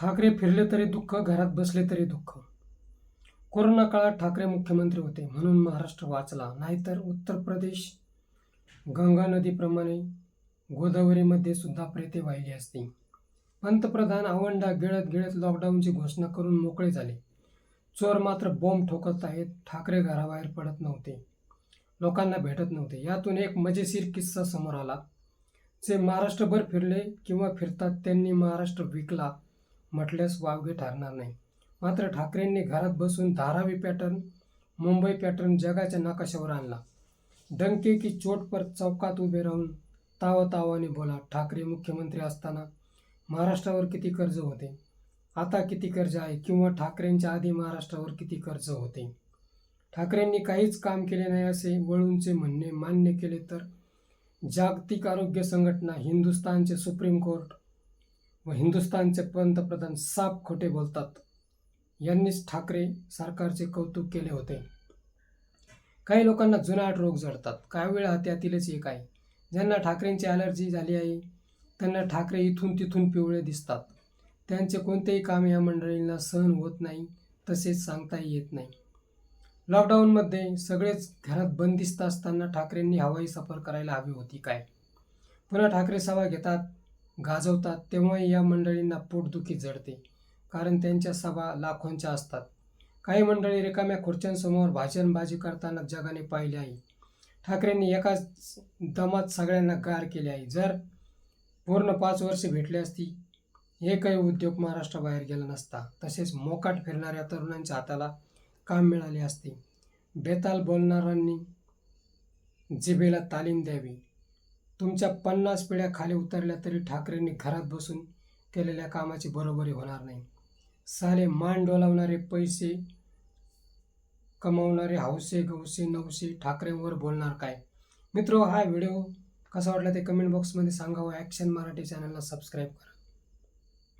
ठाकरे फिरले तरी दुःख घरात बसले तरी दुःख. कोरोना काळात ठाकरे मुख्यमंत्री होते म्हणून महाराष्ट्र वाचला. नाहीतर उत्तर प्रदेश गंगा नदीप्रमाणे गोदावरीमध्ये सुद्धा प्रेते वाहिली असती. पंतप्रधान आवंडा गिळत गिळत लॉकडाऊनची घोषणा करून मोकळे झाले. चोर मात्र बॉम्ब ठोकत आहेत. ठाकरे घराबाहेर पडत नव्हते. लोकांना भेटत नव्हते. यातून एक मजेशीर किस्सा समोर आला. जे महाराष्ट्रभर फिरले किंवा फिरतात त्यांनी महाराष्ट्र विकला. म्हटल्यास वावगे ठरणार नाही. मात्र ठाकरेंनी घरात बसून धारावी पॅटर्न मुंबई पॅटर्न जगाच्या नकाशावर आणला. डंके की चोट पर चौकात उभे राहून तावातावाने बोला ठाकरे मुख्यमंत्री असताना महाराष्ट्रावर किती कर्ज होते? आता किती कर्ज आहे किंवा ठाकरेंच्या आधी महाराष्ट्रावर किती कर्ज होते? ठाकरेंनी काहीच काम केले नाही असे वळूंचे म्हणणे मान्य केले तर जागतिक आरोग्य संघटना हिंदुस्थानचे सुप्रीम कोर्ट व हिंदुस्थानचे पंतप्रधान साप खोटे बोलतात. यांनीच ठाकरे सरकारचे कौतुक केले होते. काही लोकांना जुनाट रोग जडतात काही वेळा त्यातीलच एक आहे. ज्यांना ठाकरेंची ॲलर्जी झाली आहे त्यांना ठाकरे इथून तिथून पिवळे दिसतात. त्यांचे कोणतेही काम या मंडळींना सहन होत नाही तसेच सांगताही येत नाही. लॉकडाऊनमध्ये सगळेच घरात बंदिस्त असताना ठाकरेंनी हवाई सफर करायला हवी होती काय? पुन्हा ठाकरे सभा घेतात गाजवतात तेव्हा या मंडळींना पोटदुखी जडते कारण त्यांच्या सभा लाखोंच्या असतात. काही मंडळी रिकाम्या खुर्च्यांसमोर भाषणबाजी करताना जगाने पाहिले आहे. ठाकरेंनी एकाच दमात सगळ्यांना गार केले आहे. जर पूर्ण पाच वर्षे भेटली असती एकही उद्योग महाराष्ट्राबाहेर गेला नसता. तसेच मोकाट फिरणाऱ्या तरुणांच्या हाताला काम मिळाले असते. बेताल बोलणाऱ्यांनी जिभेला तालीम द्यावी. तुमच्या पन्नास पिढ्या खाली उतरल्या तरी ठाकरेंनी घरात बसून केलेल्या कामाची बरोबरी होणार नाही. साले मान डोलावणारे पैसे कमावणारे हौसे गौसे नवसे ठाकरेंवर बोलणार काय? मित्र हा व्हिडिओ कसा वाटला ते कमेंट बॉक्समध्ये सांगावं. ॲक्शन मराठी चॅनलला सबस्क्राईब करा.